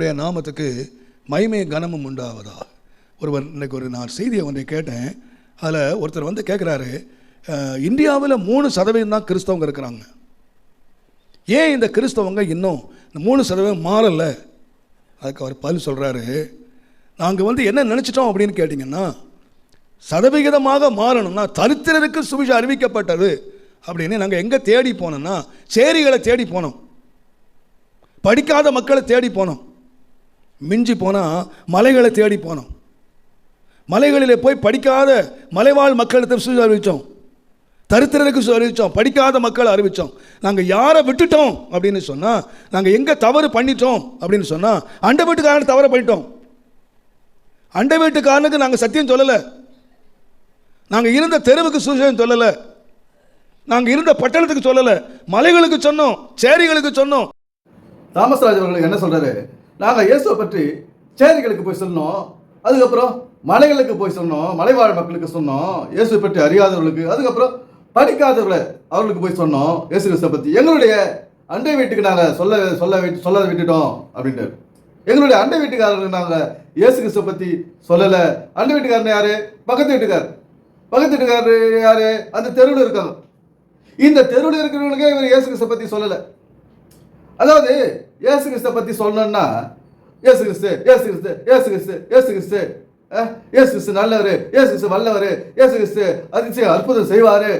அப்படியே நாமத்துக்கு மகிமை கனமும் உண்டாவதா ஒருவர் இன்றைக்கு ஒரு நான் செய்தியை ஒன்றை கேட்டேன். அதில் ஒருத்தர் வந்து கேட்குறாரு இந்தியாவில் மூணு சதவீதம் தான் கிறிஸ்தவங்க இருக்கிறாங்க. ஏன் இந்த கிறிஸ்தவங்க இன்னும் இந்த மூணு சதவீதம் மாறலை? அதுக்கு அவர் பதில் சொல்கிறாரு நாங்கள் வந்து என்ன நினச்சிட்டோம் அப்படின்னு கேட்டிங்கன்னா சதவிகிதமாக மாறணும்னா தரித்திரருக்கு சுவிசேஷம் அறிவிக்கப்பட்டது அப்படின்னு நாங்கள் எங்கே தேடி போனோம்னா சேரிகளை தேடி போனோம். படிக்காத மக்களை தேடி போனோம். மிஞ்சி போனால் மலைகளை தேடி போனோம். மலைகளிலே போய் படிக்காத மலைவாழ் மக்களுக்கு சுற்றி அறிவித்தோம் தரித்திரருக்கு அறிவித்தோம் படிக்காத மக்களை அறிவித்தோம் நாங்கள் யாரை விட்டுட்டோம் அப்படின்னு சொன்னால் நாங்கள் எங்கே தவறு பண்ணிட்டோம் அப்படின்னு சொன்னால் அண்டை வீட்டுக்காரன் தவறு பண்ணிட்டோம். அண்டை வீட்டுக்காரனுக்கு நாங்கள் சத்தியம் சொல்லலை. நாங்கள் இருந்த தெருவுக்கு சுவிசேஷம் சொல்லலை. நாங்கள் இருந்த பட்டணத்துக்கு சொல்லலை. மலைகளுக்கு சொன்னோம் சேரிகளுக்கு சொன்னோம். தாமஸ்ராஜ் அவர்கள் என்ன சொல்கிறாரு நாங்கள் இயேசுவை பற்றி சேரிகளுக்கு போய் சொன்னோம். அதுக்கப்புறம் மலைகளுக்கு போய் சொன்னோம். மலைவாழ் மக்களுக்கு சொன்னோம். இயேசுவை பற்றி அறியாதவர்களுக்கு அதுக்கப்புறம் படிக்காதவர்களை அவர்களுக்கு போய் சொன்னோம். இயேசு கிறிஸ்துவை பற்றி எங்களுடைய அண்டை வீட்டுக்கு நாங்கள் சொல்ல சொல்ல விட்டு சொல்ல விட்டுட்டோம் அப்படின்ட்டு எங்களுடைய அண்டை வீட்டுக்காரர்களுக்கு நாங்கள் இயேசு கிறிஸ்துவை பற்றி சொல்லலை. அண்டை வீட்டுக்காரன் யாரு? பக்கத்து வீட்டுக்கார் பக்கத்து வீட்டுக்காரர் யாரு? அந்த தெருவில் இருக்காங்க. இந்த தெருவில் இருக்கிறவங்களுக்கே இவர் இயேசு கிறிஸ்துவை பற்றி சொல்லலை. அதாவது ஏசு கிறிஸ்தை பற்றி சொல்லணும்னா ஏசு கிறிஸ்து ஏசு கிறிஸ்து ஏசு கிறிஸ்து ஏசு கிறிஸ்து ஏசு கிறிஸ்து நல்லவர் ஏசு கிறிஸ்து வல்லவர் ஏசு கிறிஸ்து அதிசயம் அற்புதம் செய்வார்.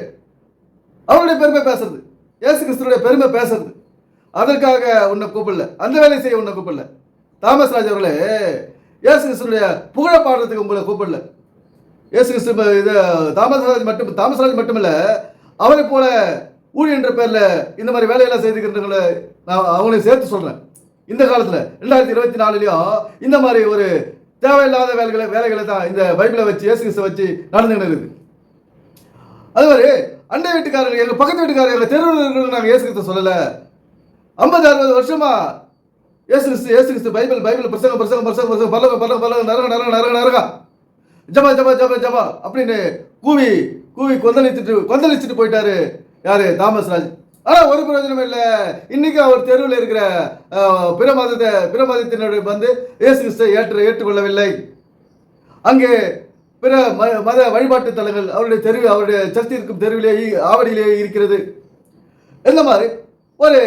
அவருடைய பெருமை பேசுறது. ஏசு கிறிஸ்துடைய பெருமை பேசுறது. அதற்காக உன்னை கூப்பிடல. அந்த வேலையை செய்ய உன்னை கூப்பிடல. தாமஸ் ராஜ் அவர்களே ஏசு கிறிஸ்துடைய புகழ பாடுறதுக்கு உங்களை கூப்பிடல. இயேசு கிறிஸ்து இது இது தாமஸ்ராஜ் மட்டும் தாமஸ் தாமஸ்ராஜ் மட்டுமில்லை அவரை போல ஊழியன்ற பேரில் இந்த மாதிரி வேலையெல்லாம் செய்துக்கிறவங்களை நான் அவங்களையும் சேர்த்து சொல்கிறேன் இந்த காலத்தில் ரெண்டாயிரத்தி இருபத்தி நாலுலேயும் இந்த மாதிரி ஒரு தேவையில்லாத வேலைகளை வேலைகளை தான் இந்த பைபிளை வச்சு இயேசு வச்சு நடந்துகிட்டு இருக்குது அது மாதிரி அண்டை வீட்டுக்காரங்க எங்கள் பக்கத்து வீட்டுக்காரங்க எங்கள் தெருவில் நாங்கள் இயேசு சொல்லலை. ஐம்பது அறுபது வருஷமா இயேசு கிறிஸ்து ஏசு கிறிஸ்து பைபிள் பைபிள் பிரசங்க பிரசங்கம் பிரசங்க பிரசங்கம் பல்லக பல்லக பல்லக நரக நரக நரக நரகா ஜபா ஜபா ஜபா ஜபா அப்படின்னு கூவி கூவி கொந்தளித்துட்டு கொந்தளிச்சுட்டு போயிட்டாரு. யாரு? தாமஸ் ராஜ். ஆனா ஒரு பிரயோஜனம் இல்லை. இன்னைக்கு அவர் தெருவில் இருக்கிற அஹ், பிற மதத்தை பிற மதத்தினருடைய வந்து இயேசு கிறிஸ்தை ஏற்று ஏற்றுக்கொள்ளவில்லை. அங்கே பிற ம- மத வழிபாட்டு தலங்கள் அவருடைய தெரு அவருடைய சர்ச்சை இருக்கும் தெருவிலேயே ஆவடியிலேயே இருக்கிறது. இந்த மாதிரி? ஒரு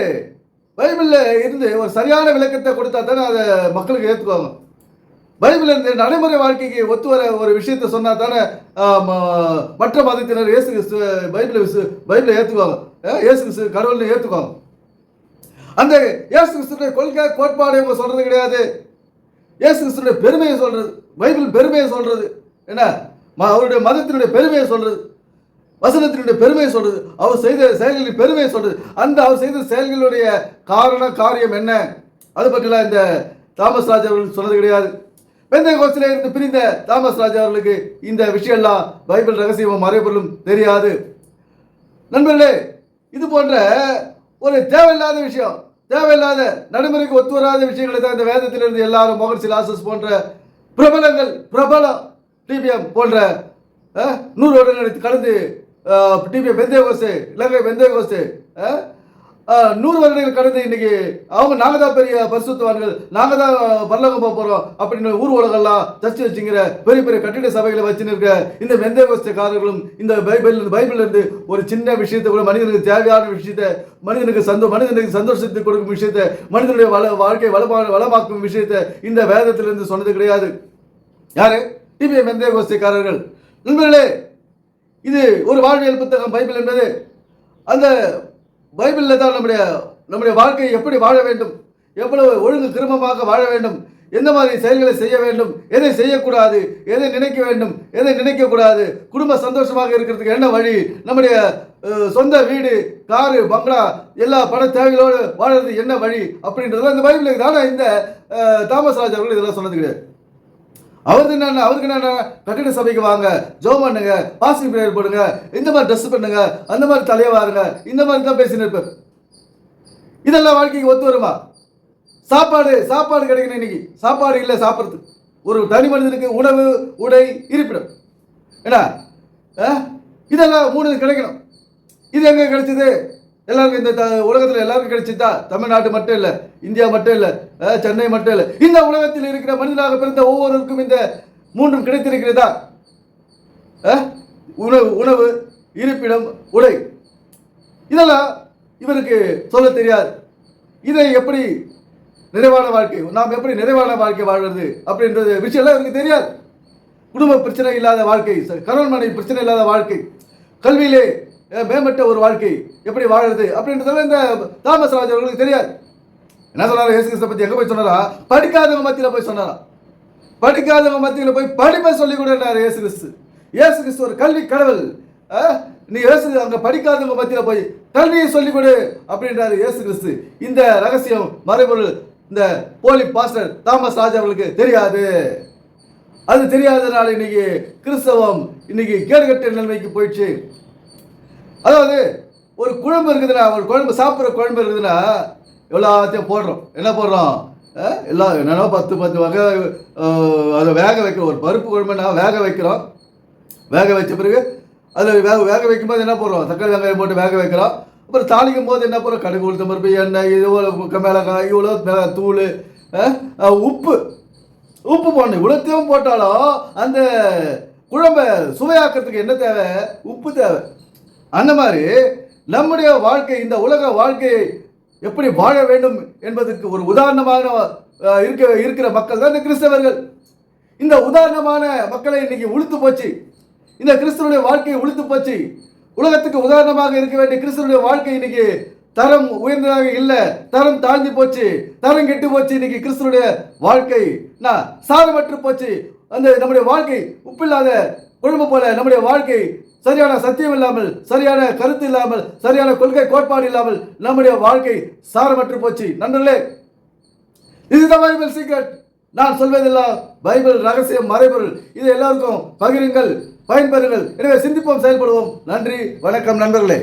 பைபிளில் இருந்து ஒரு சரியான விளக்கத்தை கொடுத்தா தானே அதை மக்களுக்கு ஏற்றுக்குவாங்க பைபிள் இந்த நடைமுறை வாழ்க்கைக்கு ஒத்து வர ஒரு விஷயத்தை சொன்னா தானே மற்ற மதத்தினர் இயேசு கிறிஸ்து பைபிளை பைபிளை ஏற்றுக்குவாங்க. இயேசு கிறிஸ்து கடவுள்னு ஏற்றுக்குவாங்க. அந்த இயேசு கிறிஸ்துடைய கொள்கை கோட்பாடு இவங்க சொல்றது கிடையாது. இயேசு கிறிஸ்துடைய பெருமையை சொல்றது பைபிள் பெருமையை சொல்றது. என்ன? அவருடைய மதத்தினுடைய பெருமையை சொல்றது. வசனத்தினுடைய பெருமையை சொல்றது. அவர் செய்த செயல்களின் பெருமையை சொல்றது. அந்த அவர் செய்த செயல்களுடைய காரண காரியம் என்ன? அது பற்றிலாம் இந்த தாமஸ் ராஜ் அவர்கள் சொன்னது கிடையாது. பெந்தை கோஸ்டில இருந்து பிரிந்த தாமஸ் ராஜா அவர்களுக்கு இந்த விஷயம்லாம் பைபிள் ரகசியமும் மறைபொருளும் தெரியாது. நண்பர்களே இது போன்ற ஒரு தேவையில்லாத விஷயம் தேவையில்லாத நடைமுறைக்கு ஒத்து வராத விஷயங்களை தான் இந்த வேதத்திலிருந்து எல்லாரும் மோகன்சி லாசஸ் போன்ற பிரபலங்கள் பிரபலம் டிபிஎம் போன்ற நூறு வருடங்கள் கடந்து டிபிஎம் வெந்தய கோஸ்து இலங்கை வெந்தய கோஸ்து நூறு வருடங்கள் கடந்து இன்னைக்கு அவங்க நாங்கள் தான் பெரிய பரிசுத்தவான்கள் நாங்கள் தான் பரலோகம் போக போகிறோம் அப்படின்னு ஊர் உலகெல்லாம் சர்ச்சை வச்சுங்கிற பெரிய பெரிய கட்டிட சபைகளை வச்சுன்னு இருக்க இந்த வெந்தயவஸ்தக்காரர்களும் இந்த பைபிள் பைபிள் இருந்து ஒரு சின்ன விஷயத்தை கூட மனிதனுக்கு தேவையான விஷயத்தை மனிதனுக்கு சந்தோ மனிதனுக்கு சந்தோஷத்தை கொடுக்கும் விஷயத்தை மனிதனுடைய வள வாழ்க்கை வளமா வளமாக்கும் விஷயத்தை இந்த வேதத்திலிருந்து சொன்னது கிடையாது. யாரு? டிபிஎம் வெந்தய கோஸ்திக்காரர்கள் நண்பர்களே இது ஒரு வாழ்வியல் புத்தகம் பைபிள் என்பது. அந்த பைபிளில் தான் நம்முடைய நம்முடைய வாழ்க்கையை எப்படி வாழ வேண்டும்? எவ்வளவு ஒழுங்கு கிருமமாக வாழ வேண்டும்? எந்த மாதிரி செயல்களை செய்ய வேண்டும்? எதை செய்யக்கூடாது? எதை நினைக்க வேண்டும்? எதை நினைக்கக்கூடாது குடும்ப சந்தோஷமாக இருக்கிறதுக்கு என்ன வழி? நம்முடைய சொந்த வீடு காரு பங்களா எல்லா பண தேவைகளோடு வாழறது என்ன வழி? அப்படின்றதெல்லாம் இந்த பைபிளுக்கு தானே இந்த தாமஸ் ராஜ் அவர்கள் இதெல்லாம் சொன்னது கிடையாது. அவருக்கு என்ன அவருக்கு என்ன கட்டிட சபைக்கு வாங்க ஜோ பண்ணுங்க பாசிங் பிரேயர் போடுங்க இந்த மாதிரி ட்ரெஸ் பண்ணுங்க அந்த மாதிரி தலையை வாருங்க இந்த மாதிரி தான் பேசின்னு இருப்பார். இதெல்லாம் வாழ்க்கைக்கு ஒத்து வருமா? சாப்பாடு சாப்பாடு கிடைக்கணும் இன்னைக்கு. சாப்பாடு இல்லை சாப்பிட்றது. ஒரு தனி மனிதனுக்கு உணவு உடை இருப்பிடம். என்ன ஆ? இதெல்லாம் மூணு கிடைக்கணும். இது எங்க கிடைச்சது? எல்லாருக்கும் இந்த த- உலகத்தில் எல்லாருக்கும் கிடைச்சிட்டா தமிழ்நாடு மட்டும் இல்லை இந்தியா மட்டும் இல்லை சென்னை மட்டும் இல்லை. இந்த உலகத்தில் இருக்கிற மனிதனாக பிறந்த ஒவ்வொருவருக்கும் இந்த மூன்றும் கிடைத்திருக்கிறதா? உணவு உணவு இருப்பிடம் உடை. இதெல்லாம் இவருக்கு சொல்ல தெரியாது. இதை எப்படி நிறைவான வாழ்க்கை நாம் எப்படி நிறைவான வாழ்க்கை வாழ்வது அப்படின்றது விஷயம்லாம் இவருக்கு தெரியாது. குடும்ப பிரச்சனை இல்லாத வாழ்க்கை கணவன் மனைவி பிரச்சனை இல்லாத வாழ்க்கை. கல்வியிலே மேம்பட்ட ஒரு வாழ்க்கை எப்படி வாழறது அப்படின்றதெல்லாம் இந்த தாமஸ் ராஜ் அவர்களுக்கு தெரியாது. என்ன சொன்னாரா? இயேசு கிறிஸ்துவை பத்தி எங்க போய் சொன்னாரா? படிக்காதவங்க மத்தியில் போய் சொன்னாரா? படிக்காதவங்க மத்தியில் போய் படிப்பை சொல்லி கொடுனார் இயேசு கிறிஸ்து. இயேசு கிறிஸ்து ஒரு கல்வி கடவுள். நீ இயேசு அங்க படிக்காதவங்க மத்தியில் போய் கல்வியை சொல்லிக் கொடு அப்படின்றாரு இயேசு கிறிஸ்து. இந்த ரகசியம் மறைபொருள் இந்த போலி பாஸ்டர் தாமஸ் ராஜ் அவர்களுக்கு தெரியாது. அது தெரியாதனால இன்னைக்கு கிறிஸ்தவம் இன்னைக்கு கேடுகட்ட நிலைமைக்கு போயிடுச்சு. அதாவது ஒரு குழம்பு இருக்குதுன்னா ஒரு குழம்பு சாப்பிட்ற குழம்பு இருக்குதுன்னா எல்லாத்தையும் போடுறோம். என்ன போடுறோம்? அஹ், எல்லாம் என்னென்னா பத்து பத்து வகை அதை வேக வைக்கிறோம். ஒரு பருப்பு குழம்புனா வேக வைக்கிறோம். வேக வச்ச பிறகு அதில் வேக வேக வைக்கும்போது என்ன போடுறோம்? தக்காளி வெங்காயம் போட்டு வேக வைக்கிறோம். அப்புறம் தாளிக்கும் போது என்ன போடுறோம்? கடுகு உளுத்த பருப்பு எண்ணெய் இவ்வளோ மிளகாய் இவ்வளோ தூள் உப்பு. உப்பு போடணும். இவ்வளோத்தையும் போட்டாலும் அந்த குழம்பை சுவையாக்கிறதுக்கு என்ன தேவை? உப்பு தேவை. அந்த மாதிரி நம்முடைய வாழ்க்கை இந்த உலக வாழ்க்கையை எப்படி வாழ வேண்டும் என்பதற்கு ஒரு உதாரணமாக இருக்க இருக்கிற மக்கள் தான் இந்த கிறிஸ்தவர்கள். இந்த உதாரணமான மக்களை இன்னைக்கு உளுத்து போச்சு. இந்த கிறிஸ்தவனுடைய வாழ்க்கையை உளுத்து போச்சு. உலகத்துக்கு உதாரணமாக இருக்க வேண்டிய கிறிஸ்தவனுடைய வாழ்க்கை இன்னைக்கு தரம் உயர்ந்ததாக இல்லை. தரம் தாழ்ந்து போச்சு. தரம் கெட்டு போச்சு இன்னைக்கு கிறிஸ்தவனுடைய வாழ்க்கை. நான் சாதமற்று போச்சு. அந்த நம்முடைய வாழ்க்கை உப்பில்லாத குடும்பம் போல நம்முடைய வாழ்க்கை சரியான சத்தியம் இல்லாமல் சரியான கருத்து இல்லாமல் சரியான கொள்கை கோட்பாடு இல்லாமல் நம்முடைய வாழ்க்கை சாரமற்று போச்சு. நண்பர்களே இதுதான் பைபிள் சீக்ரெட் நான் சொல்வதெல்லாம் பைபிள் ரகசியம் மறைபொருள். இது எல்லாருக்கும் பகிருங்கள் பயன்பெறுங்கள். எனவே சிந்திப்போம் செயல்படுவோம். நன்றி வணக்கம் நண்பர்களே.